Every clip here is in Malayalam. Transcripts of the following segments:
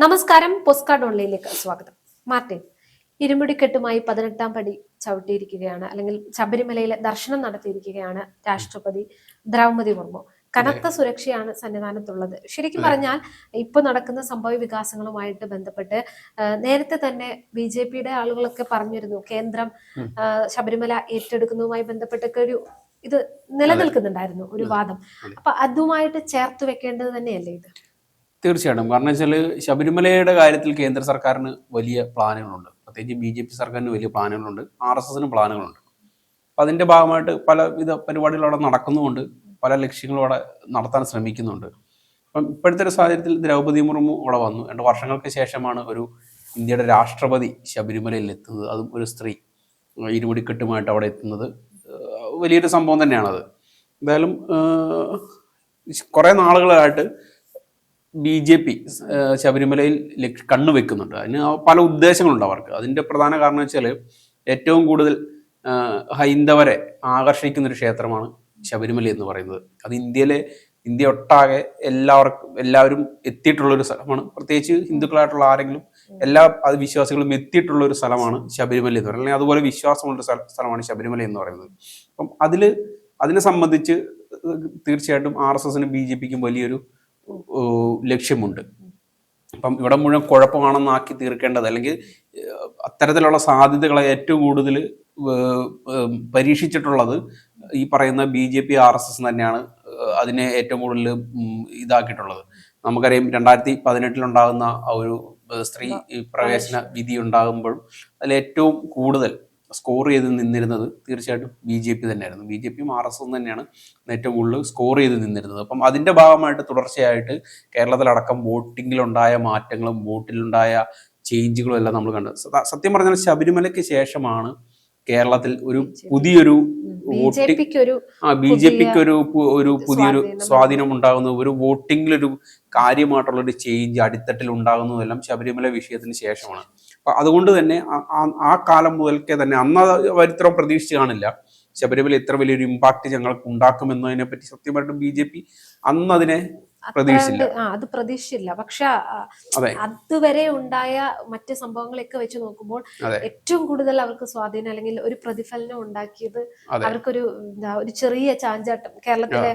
നമസ്കാരം പോസ്റ്റ്കാർഡ് ഓൺലൈനിലേക്ക് സ്വാഗതം. മാർട്ടിൻ ഇരുമുടിക്കെട്ടുമായി പതിനെട്ടാം പടി ചവിട്ടിയിരിക്കുകയാണ് അല്ലെങ്കിൽ ശബരിമലയിലെ ദർശനം നടത്തിയിരിക്കുകയാണ് രാഷ്ട്രപതി ദ്രൗപതി മുർമു. കനത്ത സുരക്ഷയാണ് സന്നിധാനത്തുള്ളത്. ശരിക്കും പറഞ്ഞാൽ ഇപ്പൊ നടക്കുന്ന സംഭവ വികാസങ്ങളുമായിട്ട് ബന്ധപ്പെട്ട് നേരത്തെ തന്നെ ബി ജെ പിയുടെ ആളുകളൊക്കെ പറഞ്ഞിരുന്നു കേന്ദ്രം. ശബരിമല ഏറ്റെടുക്കുന്നതുമായി ബന്ധപ്പെട്ടൊക്കെ ഒരു ഇത് നിലനിൽക്കുന്നുണ്ടായിരുന്നു ഒരു വാദം. അപ്പൊ അതുമായിട്ട് ചേർത്ത് വെക്കേണ്ടത് തന്നെയല്ലേ ഇത്? തീർച്ചയായിട്ടും. കാരണം വെച്ചാൽ ശബരിമലയുടെ കാര്യത്തിൽ കേന്ദ്ര സർക്കാരിന് വലിയ പ്ലാനുകളുണ്ട്. പ്രത്യേകിച്ച് ബി ജെ പി സർക്കാരിന് വലിയ പ്ലാനുകളുണ്ട്. ആർ എസ് എസിന് പ്ലാനുകളുണ്ട്. അപ്പം അതിന്റെ ഭാഗമായിട്ട് പലവിധ പരിപാടികൾ അവിടെ നടക്കുന്നുമുണ്ട്. പല ലക്ഷ്യങ്ങളും അവിടെ നടത്താൻ ശ്രമിക്കുന്നുണ്ട്. അപ്പം ഇപ്പോഴത്തെ ഒരു സാഹചര്യത്തിൽ ദ്രൗപദി മുർമു അവിടെ വന്നു. രണ്ട് വർഷങ്ങൾക്ക് ശേഷമാണ് ഒരു ഇന്ത്യയുടെ രാഷ്ട്രപതി ശബരിമലയിൽ എത്തുന്നത്. അതും ഒരു സ്ത്രീ ഇരുമുടിക്കെട്ടുമായിട്ട് അവിടെ എത്തുന്നത്. വലിയൊരു സംഭവം തന്നെയാണത്. എന്തായാലും കുറേ നാളുകളായിട്ട് ബി ജെ പി ശബരിമലയിൽ ലക്ഷ- കണ്ണു വെക്കുന്നുണ്ട്. അതിന് പല ഉദ്ദേശങ്ങളുണ്ട് അവർക്ക്. അതിന്റെ പ്രധാന കാരണം വെച്ചാൽ ഏറ്റവും കൂടുതൽ ഹൈന്ദവരെ ആകർഷിക്കുന്ന ഒരു ക്ഷേത്രമാണ് ശബരിമല എന്ന് പറയുന്നത്. അത് ഇന്ത്യയിലെ ഇന്ത്യ ഒട്ടാകെ എല്ലാവർക്കും എല്ലാവരും എത്തിയിട്ടുള്ള ഒരു സ്ഥലമാണ്. പ്രത്യേകിച്ച് ഹിന്ദുക്കളായിട്ടുള്ള ആരെങ്കിലും എല്ലാ വിശ്വാസികളും എത്തിയിട്ടുള്ള ഒരു സ്ഥലമാണ് ശബരിമല എന്ന് പറയുന്നത്. അല്ലെങ്കിൽ അതുപോലെ വിശ്വാസമുള്ള സ്ഥലമാണ് ശബരിമല എന്ന് പറയുന്നത്. അപ്പം അതിൽ അതിനെ സംബന്ധിച്ച് തീർച്ചയായിട്ടും ആർ എസ് എസിനും ബി ജെ പിക്കും വലിയൊരു ലക്ഷ്യമുണ്ട്. അപ്പം ഇവിടെ മുഴുവൻ കുഴപ്പമാണെന്നാക്കി തീർക്കേണ്ടത് അല്ലെങ്കിൽ അത്തരത്തിലുള്ള സാധ്യതകളെ ഏറ്റവും കൂടുതൽ പരീക്ഷിച്ചിട്ടുള്ളത് ഈ പറയുന്ന B J P R S S തന്നെയാണ് അതിനെ ഏറ്റവും കൂടുതൽ ഇതാക്കിയിട്ടുള്ളത്. നമുക്കറിയാം രണ്ടായിരത്തി പതിനെട്ടിലുണ്ടാകുന്ന ഒരു സ്ത്രീ പ്രവേശന വിധി ഉണ്ടാകുമ്പോൾ അതിൽ ഏറ്റവും കൂടുതൽ സ്കോർ ചെയ്ത് നിന്നിരുന്നത് തീർച്ചയായിട്ടും ബി ജെ പി തന്നെയായിരുന്നു. ബി ജെ പിയും ആർ എസ് എസും തന്നെയാണ് ഏറ്റവും കൂടുതൽ സ്കോർ ചെയ്ത് നിന്നിരുന്നത്. അപ്പം അതിന്റെ ഭാഗമായിട്ട് തുടർച്ചയായിട്ട് കേരളത്തിലടക്കം വോട്ടിങ്ങിലുണ്ടായ മാറ്റങ്ങളും വോട്ടിലുണ്ടായ ചേഞ്ചുകളും എല്ലാം നമ്മൾ കണ്ടത് സത്യം പറഞ്ഞാൽ ശബരിമലയ്ക്ക് ശേഷമാണ് കേരളത്തിൽ ഒരു പുതിയൊരു വോട്ടിംഗ് ആ ബി ജെ പിക്ക് ഒരു ഒരു പുതിയൊരു സ്വാധീനം ഉണ്ടാകുന്ന ഒരു വോട്ടിങ്ങിലൊരു കാര്യമായിട്ടുള്ള ഒരു ചേഞ്ച് അടിത്തട്ടിൽ ഉണ്ടാകുന്നതെല്ലാം ശബരിമല വിഷയത്തിന് ശേഷമാണ്. അതുകൊണ്ട് തന്നെ ആ- കാലം മുതൽക്കേ തന്നെ അന്ന് അവരിത്രയും പ്രതീക്ഷിച്ച് കാണില്ല. ശബരിമല ഇത്ര വലിയൊരു ഇമ്പാക്ട് ഞങ്ങൾക്ക് ഉണ്ടാക്കുമെന്നതിനെ പറ്റി സത്യമായിട്ടും ബി ജെ പി അന്ന് അതിനെ അത്ര പ്രതീക്ഷിച്ചില്ല. അത് പ്രതീക്ഷിച്ചില്ല. പക്ഷെ അതുവരെ ഉണ്ടായ മറ്റ് സംഭവങ്ങളൊക്കെ വെച്ച് നോക്കുമ്പോൾ ഏറ്റവും കൂടുതൽ അവർക്ക് സ്വാധീനം അല്ലെങ്കിൽ ഒരു പ്രതിഫലനം ഉണ്ടാക്കിയത് അവർക്കൊരു എന്താ ഒരു ചെറിയ ചാഞ്ചാട്ടം. കേരളത്തിലെ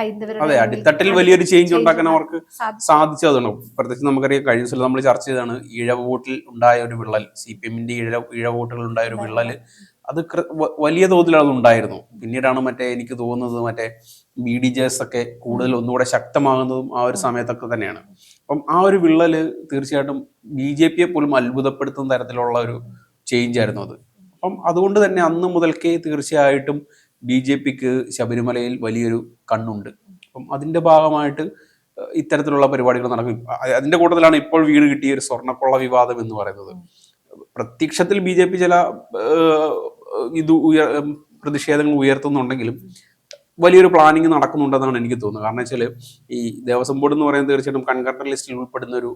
ഹൈന്ദവരുടെ അടിത്തട്ടിൽ വലിയൊരു ചേഞ്ച് ഉണ്ടാക്കാൻ അവർക്ക് സാധിച്ചു. സാധിച്ചതാണ് പ്രത്യേകിച്ച് നമുക്കറിയാം കഴിഞ്ഞ ദിവസം നമ്മൾ ചർച്ച ചെയ്താണ് ഇഴവോട്ടിൽ ഉണ്ടായ ഒരു വിള്ളൽ. സി പി എമ്മിന്റെ ഈഴ ഉണ്ടായ ഒരു വിള്ളൽ അത് വലിയ തോതിൽ അത് ഉണ്ടായിരുന്നു പിന്നീടാണ് മറ്റേ എനിക്ക് തോന്നുന്നത് മറ്റേ ബി ഡി ജെ എസ് ഒക്കെ കൂടുതൽ ഒന്നുകൂടെ ശക്തമാകുന്നതും ആ ഒരു സമയത്തൊക്കെ തന്നെയാണ്. അപ്പം ആ ഒരു വിള്ളൽ തീർച്ചയായിട്ടും ബി ജെ പിയെ പോലും അത്ഭുതപ്പെടുത്തുന്ന തരത്തിലുള്ള ഒരു ചേഞ്ച് ആയിരുന്നു അത്. അപ്പം അതുകൊണ്ട് തന്നെ അന്ന് മുതൽക്കേ തീർച്ചയായിട്ടും ബി ജെ പിക്ക് ശബരിമലയിൽ വലിയൊരു കണ്ണുണ്ട്. അപ്പം അതിന്റെ ഭാഗമായിട്ട് ഇത്തരത്തിലുള്ള പരിപാടികൾ നടക്കും. അതിന്റെ കൂട്ടത്തിലാണ് ഇപ്പോൾ വീട് കിട്ടിയ ഒരു സ്വർണക്കൊള്ള വിവാദം എന്ന് പറയുന്നത്. പ്രത്യക്ഷത്തിൽ ബി ജെ പി ചില ഇത് ഉയർ പ്രതിഷേധങ്ങൾ ഉയർത്തുന്നുണ്ടെങ്കിലും വലിയൊരു പ്ലാനിങ് നടക്കുന്നുണ്ടെന്നാണ് എനിക്ക് തോന്നുന്നത്. കാരണം വെച്ചാൽ ഈ ദേവസ്വം ബോർഡ് എന്ന് പറയുന്നത് തീർച്ചയായിട്ടും കൺകറന്റ് ലിസ്റ്റിൽ ഉൾപ്പെടുന്ന ഒരു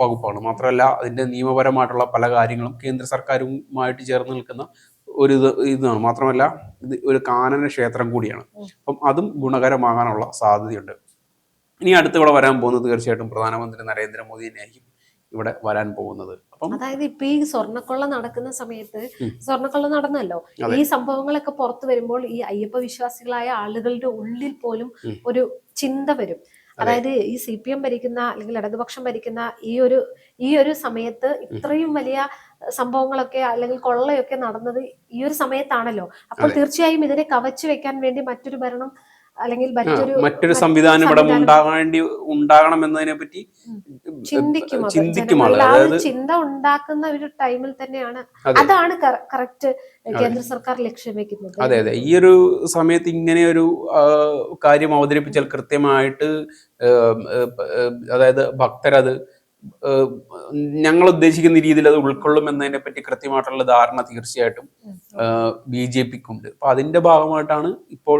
വകുപ്പാണ്. മാത്രമല്ല അതിന്റെ നിയമപരമായിട്ടുള്ള പല കാര്യങ്ങളും കേന്ദ്ര സർക്കാരുമായിട്ട് ചേർന്ന് നിൽക്കുന്ന ഒരു ഇത് ഇതാണ്. മാത്രമല്ല ഇത് ഒരു കാനന ക്ഷേത്രം കൂടിയാണ്. അപ്പം അതും ഗുണകരമാകാനുള്ള സാധ്യതയുണ്ട്. ഇനി അടുത്ത് ഇവിടെ വരാൻ പോകുന്നത് തീർച്ചയായിട്ടും പ്രധാനമന്ത്രി നരേന്ദ്രമോദി തന്നെയായിരിക്കും ഇവിടെ വരാൻ പോകുന്നത്. അതായത് ഇപ്പൊ ഈ സ്വർണക്കൊള്ള നടക്കുന്ന സമയത്ത് സ്വർണക്കൊള്ള നടന്നല്ലോ. ഈ സംഭവങ്ങളൊക്കെ പുറത്തു വരുമ്പോൾ ഈ അയ്യപ്പ വിശ്വാസികളായ ആളുകളുടെ ഉള്ളിൽ പോലും ഒരു ചിന്ത വരും. അതായത് ഈ സി പി എം ഭരിക്കുന്ന അല്ലെങ്കിൽ ഇടതുപക്ഷം ഭരിക്കുന്ന ഈ ഒരു ഈ ഒരു സമയത്ത് ഇത്രയും വലിയ സംഭവങ്ങളൊക്കെ അല്ലെങ്കിൽ കൊള്ളയൊക്കെ നടന്നത് ഈ ഒരു സമയത്താണല്ലോ. അപ്പോൾ തീർച്ചയായും ഇതിനെ കവച്ചു വെക്കാൻ വേണ്ടി മറ്റൊരു ഭരണം അല്ലെങ്കിൽ മറ്റൊരു മറ്റൊരു മറ്റ് സംവിധാനം ഇവിടെ ഉണ്ടാകേണ്ടി ഉണ്ടാകണം എന്നതിനെ പറ്റി ചിന്തിക്കും അതായത് ചിന്ത ഉണ്ടാക്കുന്ന ഒരു ടൈമിൽ തന്നെയാണ് അതാണ് കറക്റ്റ് കേന്ദ്ര സർക്കാർ ലക്ഷ്യം വെക്കുന്നത്. അതെ അതെ. ഈ ഒരു സമയത്ത് ഇങ്ങനെ ഒരു കാര്യം അവതരിപ്പിച്ചാൽ കൃത്യമായിട്ട് അതായത് ഭക്തരത് ഞങ്ങൾ ഉദ്ദേശിക്കുന്ന രീതിയിൽ അത് ഉൾക്കൊള്ളും എന്നതിനെ പറ്റി കൃത്യമായിട്ടുള്ള ധാരണ തീർച്ചയായിട്ടും. ബി ജെ പിക്കുണ്ട്. അപ്പൊ അതിന്റെ ഭാഗമായിട്ടാണ് ഇപ്പോൾ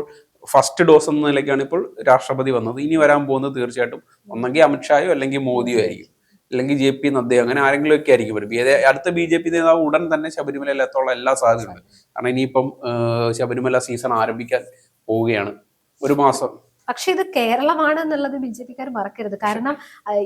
ഫസ്റ്റ് ഡോസ് എന്ന നിലയ്ക്കാണ് ഇപ്പോൾ രാഷ്ട്രപതി വന്നത്. ഇനി വരാൻ പോകുന്നത് തീർച്ചയായിട്ടും ഒന്നെങ്കിൽ അമിത്ഷായോ അല്ലെങ്കിൽ മോദിയോ ആയിരിക്കും. അല്ലെങ്കിൽ ജെ പി നദ്ദയോ അങ്ങനെ ആരെങ്കിലും ഒക്കെ ആയിരിക്കും വരും. അടുത്ത ബി ജെ പി നേതാവ് ഉടൻ തന്നെ ശബരിമലയിൽ എത്തോളം എല്ലാ സാധ്യതയുണ്ട്. കാരണം ഇനിയിപ്പം ശബരിമല സീസൺ ആരംഭിക്കാൻ പോവുകയാണ്. ഒരു മാസം. പക്ഷെ ഇത് കേരളമാണ് എന്നുള്ളത് ബി ജെ പിക്കാർ മറക്കരുത്. കാരണം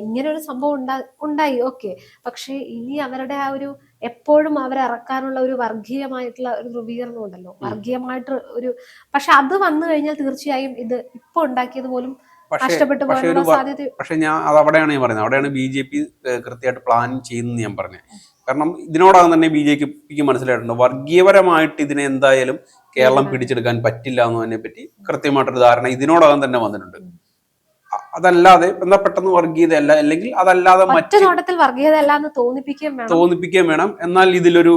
ഇങ്ങനെ ഒരു സംഭവം ഉണ്ടാ ഉണ്ടായി. ഓക്കെ. പക്ഷെ ഇനി അവരുടെ ആ ഒരു എപ്പോഴും അവരെ ഇറക്കാനുള്ള ഒരു വർഗീയമായിട്ടുള്ള ഒരു ധ്രുവീകരണം ഉണ്ടല്ലോ. വർഗീയമായിട്ട് ഒരു പക്ഷെ അത് വന്നു കഴിഞ്ഞാൽ തീർച്ചയായും ഇത് ഇപ്പൊ ഉണ്ടാക്കിയത് പോലും നഷ്ടപ്പെട്ടു പോകാനുള്ള സാധ്യത പക്ഷെ ഞാൻ അത് അവിടെയാണ് ഞാൻ പറയുന്നത്. അവിടെയാണ് ബി ജെ പി കൃത്യമായിട്ട് പ്ലാൻ ചെയ്യുന്നത് ഞാൻ പറഞ്ഞത്. കാരണം ഇതിനോടകം തന്നെ ബി ജെ പിക്ക് മനസ്സിലായിട്ടുണ്ട്. വർഗീയപരമായിട്ട് ഇതിനെ എന്തായാലും കേരളം പിടിച്ചെടുക്കാൻ പറ്റില്ല എന്നതിനെ പറ്റി കൃത്യമായിട്ടൊരു ധാരണ ഇതിനോടകം തന്നെ വന്നിട്ടുണ്ട്. അതല്ലാതെ എന്നാ പെട്ടെന്ന് വർഗീയതയല്ല അല്ലെങ്കിൽ അതല്ലാതെ മറ്റു മറ്റ് നോട്ടത്തിൽ എന്ന് തോന്നിപ്പിക്കുകയും വേണം. തോന്നിപ്പിക്കുകയും വേണം. എന്നാൽ ഇതിലൊരു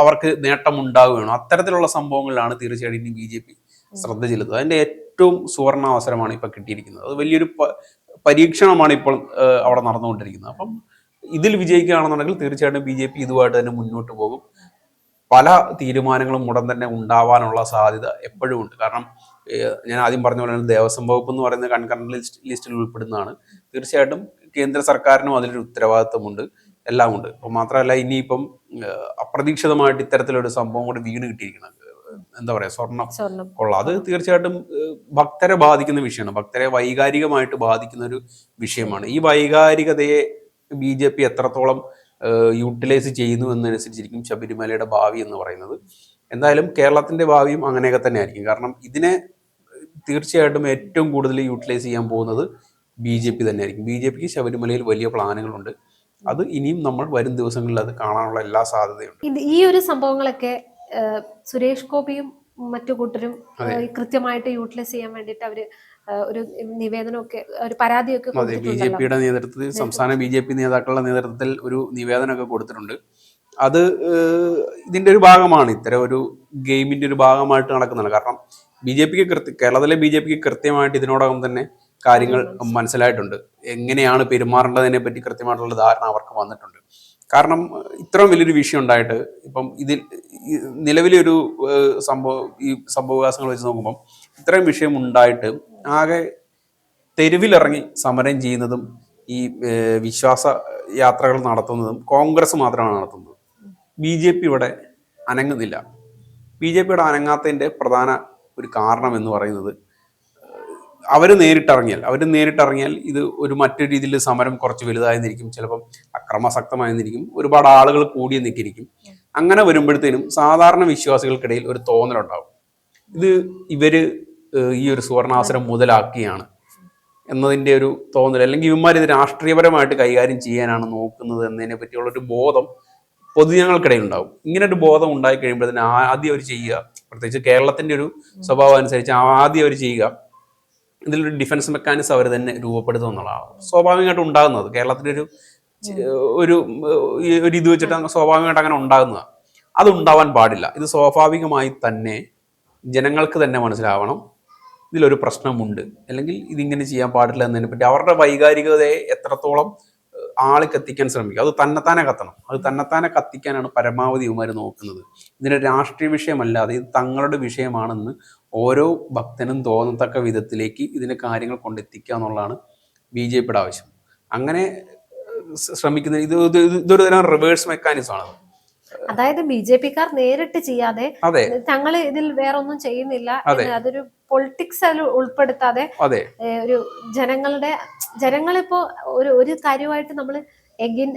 അവർക്ക് നേട്ടം ഉണ്ടാവുകയാണ് അത്തരത്തിലുള്ള സംഭവങ്ങളിലാണ് തീർച്ചയായിട്ടും ഇനി ബി ജെ പി ശ്രദ്ധ ചെലുത്തുന്നത്. അതിന്റെ ഏറ്റവും സുവർണ അവസരമാണ് ഇപ്പൊ കിട്ടിയിരിക്കുന്നത്. അത് വലിയൊരു പരീക്ഷണമാണ് ഇപ്പോൾ അവിടെ നടന്നുകൊണ്ടിരിക്കുന്നത്. അപ്പം ഇതിൽ വിജയിക്കുകയാണെന്നുണ്ടെങ്കിൽ തീർച്ചയായിട്ടും ബി ജെ പി ഇതുമായിട്ട് തന്നെ മുന്നോട്ട് പോകും. പല തീരുമാനങ്ങളും ഉടൻ തന്നെ ഉണ്ടാവാനുള്ള സാധ്യത എപ്പോഴും ഉണ്ട്. കാരണം ഞാൻ ആദ്യം പറഞ്ഞ പോലെ തന്നെ ദേവസ്വം വകുപ്പ് എന്ന് പറയുന്ന കൺകറന്റ് ലിസ്റ്റ് ലിസ്റ്റിൽ ഉൾപ്പെടുന്നതാണ്. തീർച്ചയായിട്ടും കേന്ദ്ര സർക്കാരിനും അതിലൊരു ഉത്തരവാദിത്വമുണ്ട്. എല്ലാം ഉണ്ട് അപ്പോൾ മാത്രമല്ല ഇനിയിപ്പം അപ്രതീക്ഷിതമായിട്ട് ഇത്തരത്തിലൊരു സംഭവം കൂടി വീണ് കിട്ടിയിരിക്കണം. എന്താ പറയാ സ്വർണം സ്വർണം കൊള്ളാം. അത് തീർച്ചയായിട്ടും ഭക്തരെ ബാധിക്കുന്ന വിഷയമാണ്. ഭക്തരെ വൈകാരികമായിട്ട് ബാധിക്കുന്ന ഒരു വിഷയമാണ്. ഈ വൈകാരികതയെ ബി ജെ പി എത്രത്തോളം യൂട്ടിലൈസ് ചെയ്യുന്നു എന്നനുസരിച്ചിരിക്കും ശബരിമലയുടെ ഭാവി എന്ന് പറയുന്നത്. എന്തായാലും കേരളത്തിന്റെ ഭാവിയും അങ്ങനെയൊക്കെ തന്നെ ആയിരിക്കും കാരണം ഇതിനെ തീർച്ചയായിട്ടും ഏറ്റവും കൂടുതൽ യൂട്ടിലൈസ് ചെയ്യാൻ പോകുന്നത് ബി ജെ പി തന്നെയായിരിക്കും. ബി ജെ പിക്ക് ശബരിമലയിൽ വലിയ പ്ലാനുകളുണ്ട്. അത് ഇനിയും നമ്മൾ വരും ദിവസങ്ങളിൽ അത് കാണാനുള്ള എല്ലാ സാധ്യതയുണ്ട്. ഇത് ഈ ഒരു സംഭവങ്ങളൊക്കെ സുരേഷ് ഗോപിയും മറ്റു കൂട്ടരും കൃത്യമായിട്ട് യൂട്ടിലൈസ് ചെയ്യാൻ വേണ്ടിയിട്ട് അവർ ഒരു നിവേദനമൊക്കെ ഒരു പരാതിയൊക്കെ ബി ജെ പിയുടെ നേതൃത്വത്തിൽ സംസ്ഥാന ബി ജെ പി നേതാക്കളുടെ നേതൃത്വത്തിൽ ഒരു നിവേദനമൊക്കെ കൊടുത്തിട്ടുണ്ട്. അത് ഇതിന്റെ ഒരു ഭാഗമാണ് ഇത്തരം ഒരു ഗെയിമിന്റെ ഒരു ഭാഗമായിട്ട് നടക്കുന്നതാണ് കാരണം ബി ജെ പിക്ക് കൃത്യ കേരളത്തിലെ ബി ജെ പിക്ക് കൃത്യമായിട്ട് ഇതിനോടകം തന്നെ കാര്യങ്ങൾ മനസ്സിലായിട്ടുണ്ട്. എങ്ങനെയാണ് പെരുമാറേണ്ടതിനെ പറ്റി കൃത്യമായിട്ടുള്ള ധാരണ അവർക്ക് വന്നിട്ടുണ്ട്. കാരണം ഇത്രയും വലിയൊരു വിഷയം ഉണ്ടായിട്ട് ഇപ്പം ഇതിൽ നിലവിലെ ഒരു സംഭവം ഈ സംഭവവികാസങ്ങൾ വെച്ച് നോക്കുമ്പം ഇത്രയും വിഷയം ഉണ്ടായിട്ട് ആകെ തെരുവിലിറങ്ങി സമരം ചെയ്യുന്നതും ഈ വിശ്വാസ യാത്രകൾ നടത്തുന്നതും കോൺഗ്രസ് മാത്രമാണ് നടത്തുന്നത്. ബി ജെ പി ഇവിടെ അനങ്ങുന്നില്ല. ബി ജെ പിയുടെ അനങ്ങാത്തതിന്റെ പ്രധാന ഒരു കാരണം എന്ന് പറയുന്നത് അവർ നേരിട്ടിറങ്ങിയാൽ അവർ നേരിട്ടിറങ്ങിയാൽ ഇത് ഒരു മറ്റൊരു രീതിയിൽ സമരം കുറച്ച് വലുതായെന്നിരിക്കും. ചിലപ്പം അക്രമാസക്തമായെന്നിരിക്കും. ഒരുപാട് ആളുകൾ കൂടി നിൽക്കിരിക്കും അങ്ങനെ വരുമ്പോഴത്തേനും സാധാരണ വിശ്വാസികൾക്കിടയിൽ ഒരു തോന്നലുണ്ടാകും ഇത് ഇവർ ഈ ഒരു സുവർണാവസരം മുതലാക്കിയാണ് എന്നതിന്റെ ഒരു തോന്നൽ അല്ലെങ്കിൽ ഇവന്മാർ ഇത് രാഷ്ട്രീയപരമായിട്ട് കൈകാര്യം ചെയ്യാനാണ് നോക്കുന്നത് എന്നതിനെ പറ്റിയുള്ള ഒരു ബോധം പൊതുജനങ്ങൾക്കിടയിൽ ഉണ്ടാവും ഇങ്ങനെ ഒരു ബോധം ഉണ്ടായി കഴിയുമ്പോഴത്തേന് ആദ്യം അവർ ചെയ്യുക. പ്രത്യേകിച്ച് കേരളത്തിന്റെ ഒരു സ്വഭാവം അനുസരിച്ച് ആദ്യം അവർ ചെയ്യുക. ഇതിലൊരു ഡിഫൻസ് മെക്കാനിസം അവർ തന്നെ രൂപപ്പെടുത്തുക എന്നുള്ളതാണ്. സ്വാഭാവികമായിട്ട് ഉണ്ടാകുന്നത്. കേരളത്തിന്റെ ഒരു ഒരു ഒരു ഇത് വെച്ചിട്ട് സ്വാഭാവികമായിട്ട് അങ്ങനെ ഉണ്ടാകുന്നതാണ് അത് ഉണ്ടാവാൻ പാടില്ല. ഇത് സ്വാഭാവികമായി തന്നെ ജനങ്ങൾക്ക് തന്നെ മനസ്സിലാവണം. ഇതിലൊരു പ്രശ്നമുണ്ട്. അല്ലെങ്കിൽ ഇതിങ്ങനെ ചെയ്യാൻ പാടില്ല എന്നതിനെ പറ്റി അവരുടെ വൈകാരികതയെ എത്രത്തോളം ഏഹ്, കത്തിക്കാൻ ശ്രമിക്കുക. അത് തന്നെത്താനെ കത്തണം. അത് തന്നെത്താനെ കത്തിക്കാനാണ് പരമാവധി ഇവന്മാർ നോക്കുന്നത്. ഇതിന് രാഷ്ട്രീയ വിഷയമല്ലാതെ ഇത് തങ്ങളുടെ വിഷയമാണെന്ന് ഓരോ ഭക്തനും തോന്നത്തക്ക വിധത്തിലേക്ക് ഇതിനെ കാര്യങ്ങൾ കൊണ്ടെത്തിക്കുക എന്നുള്ളതാണ് ബി ജെ പിയുടെ ആവശ്യം. അങ്ങനെ ശ്രമിക്കുന്ന ഇത് ഇത് ഇത് ഇതൊരു തരം റിവേഴ്സ് മെക്കാനിസം ആണ്. അതായത് ബി ജെ പിക്കാർ നേരിട്ട് ചെയ്യാതെ തങ്ങൾ ഇതിൽ ഇതിൽ വേറൊന്നും ചെയ്യുന്നില്ല അതൊരു പൊളിറ്റിക്സ് അതിൽ ഉൾപ്പെടുത്താതെ ഒരു ജനങ്ങളുടെ ജനങ്ങളിപ്പോ ഒരു ഒരു കാര്യമായിട്ട് നമ്മൾ എഗിൻ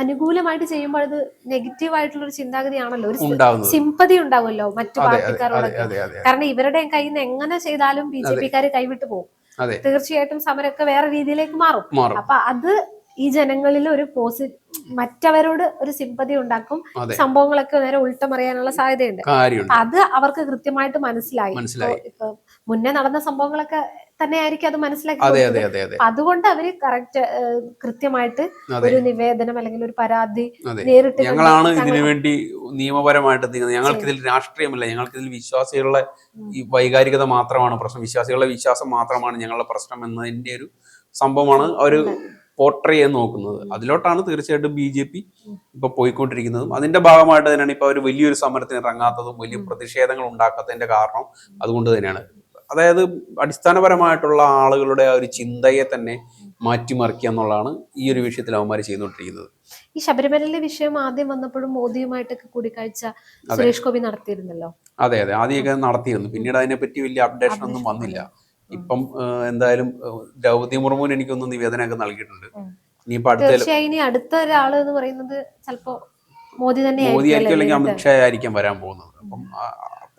അനുകൂലമായിട്ട് ചെയ്യുമ്പോൾ അത് നെഗറ്റീവ് ആയിട്ടുള്ള ഒരു ചിന്താഗതിയാണല്ലോ. ഒരു സിംപതി സിമ്പതി ഉണ്ടാവുമല്ലോ മറ്റു പാർട്ടിക്കാരോടൊക്കെ. കാരണം ഇവരുടെ കയ്യിൽ നിന്ന് എങ്ങനെ ചെയ്താലും ബി ജെ പിക്കാർ കൈവിട്ട് പോകും. തീർച്ചയായിട്ടും സമരമൊക്കെ വേറെ രീതിയിലേക്ക് മാറും. അപ്പൊ അത് ഈ ജനങ്ങളിൽ ഒരു പോസി മറ്റവരോട് ഒരു സിമ്പതി ഉണ്ടാക്കും. സംഭവങ്ങളൊക്കെ നേരെ ഉൾട്ടമറിയാനുള്ള സാധ്യതയുണ്ട്. അത് അവർക്ക് കൃത്യമായിട്ട് മനസ്സിലായി. ഇപ്പൊ മുന്നേ നടന്ന സംഭവങ്ങളൊക്കെ തന്നെ ആയിരിക്കും അത് മനസ്സിലാക്കി അതെ അതെ അതെ അതെ. അതുകൊണ്ട് അവർ കറക്റ്റ് കൃത്യമായിട്ട് ഒരു നിവേദനം അല്ലെങ്കിൽ ഒരു പരാതി നേരിട്ട് ഞങ്ങളാണ് ഇതിനു വേണ്ടി നിയമപരമായിട്ട് ഞങ്ങൾക്ക് ഇതിൽ രാഷ്ട്രീയമില്ല. ഞങ്ങൾക്ക് ഇതിൽ വിശ്വാസികളുടെ ഈ വൈകാരികത മാത്രമാണ് പ്രശ്നം. വിശ്വാസികളുടെ വിശ്വാസം മാത്രമാണ് ഞങ്ങളുടെ പ്രശ്നം എന്നതിന്റെ ഒരു സംഭവമാണ് അവർ പോർട്രേ ചെയ്യാൻ നോക്കുന്നത്. അതിലോട്ടാണ് തീർച്ചയായിട്ടും ബി ജെ പി ഇപ്പൊ പോയിക്കൊണ്ടിരിക്കുന്നതും. അതിന്റെ ഭാഗമായിട്ട് തന്നെയാണ് ഇപ്പൊ അവർ വലിയൊരു സമരത്തിന് ഇറങ്ങാത്തതും വലിയ പ്രതിഷേധങ്ങൾ ഉണ്ടാക്കാത്തതിന്റെ കാരണം അതുകൊണ്ട് തന്നെയാണ്. അതായത് അടിസ്ഥാനപരമായിട്ടുള്ള ആളുകളുടെ ആ ഒരു ചിന്തയെ തന്നെ മാറ്റിമറിക്കുക എന്നുള്ളതാണ് ഈ ഒരു വിഷയത്തിൽ അവന്മാർ ചെയ്തുകൊണ്ടിരിക്കുന്നത്. ഈ ശബരിമലയിലെ വിഷയം ആദ്യം വന്നപ്പോഴും മോദിയുമായിട്ടൊക്കെ കൂടിക്കാഴ്ച സുരേഷ് ഗോപി നടത്തിയിരുന്നല്ലോ? അതെ അതെ. ആദ്യമൊക്കെ നടത്തിയിരുന്നു. പിന്നീട് അതിനെപ്പറ്റി വലിയ അപ്ഡേഷൻ ഒന്നും വന്നില്ല. ഇപ്പം എന്തായാലും ദ്രൗപതി മുർമുവിന് എനിക്കൊന്ന് നിവേദനമൊക്കെ നൽകിയിട്ടുണ്ട്. തീർച്ചയായും ഇനി അടുത്ത ഒരാൾ എന്ന് പറയുന്നത് ചിലപ്പോ മോദി തന്നെ മോദി ആയിരിക്കും അല്ലെങ്കിൽ അമിത്ഷാ ആയിരിക്കും വരാൻ പോകുന്നത്. അപ്പം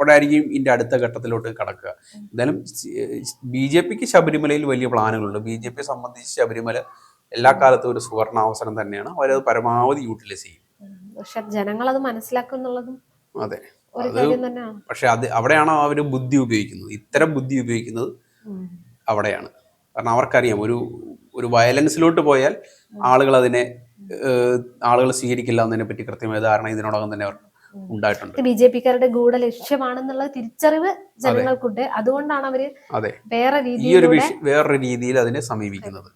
അപ്പോഴായിരിക്കും ഇതിന്റെ അടുത്ത ഘട്ടത്തിലോട്ട് കടക്കുക. എന്തായാലും ബി ജെ പിക്ക് ശബരിമലയിൽ വലിയ പ്ലാനുകളുണ്ട്. ബി ജെ പിയെ സംബന്ധിച്ച് ശബരിമല എല്ലാ കാലത്തും ഒരു സുവർണ അവസരം തന്നെയാണ്. അവരത് പരമാവധി യൂട്ടിലൈസ് ചെയ്യും. പക്ഷെ ജനങ്ങൾ അത് മനസ്സിലാക്കും എന്നുള്ളതും അതെ. അത് പക്ഷെ അത് അവിടെയാണ് അവർ ബുദ്ധി ഉപയോഗിക്കുന്നത്. ഇത്തരം ബുദ്ധി ഉപയോഗിക്കുന്നത് അവിടെയാണ്. കാരണം അവർക്കറിയാം ഒരു ഒരു വയലൻസിലോട്ട് പോയാൽ ആളുകൾ അതിനെ ആളുകൾ സ്വീകരിക്കില്ല എന്നതിനെ പറ്റി കൃത്യമായ ധാരണ ഇതിനോടകം തന്നെ അവർക്ക് ഉണ്ടായിട്ടുണ്ട്. ബി ജെ പിക്കാരുടെ ഗൂഢ ലക്ഷ്യമാണെന്നുള്ള തിരിച്ചറിവ് ജനങ്ങൾക്കുണ്ട്. അതുകൊണ്ടാണ് അവർ വേറെ രീതിയിൽ ഒരു വേറൊരു രീതിയിൽ അതിനെ സമീപിക്കുന്നത്.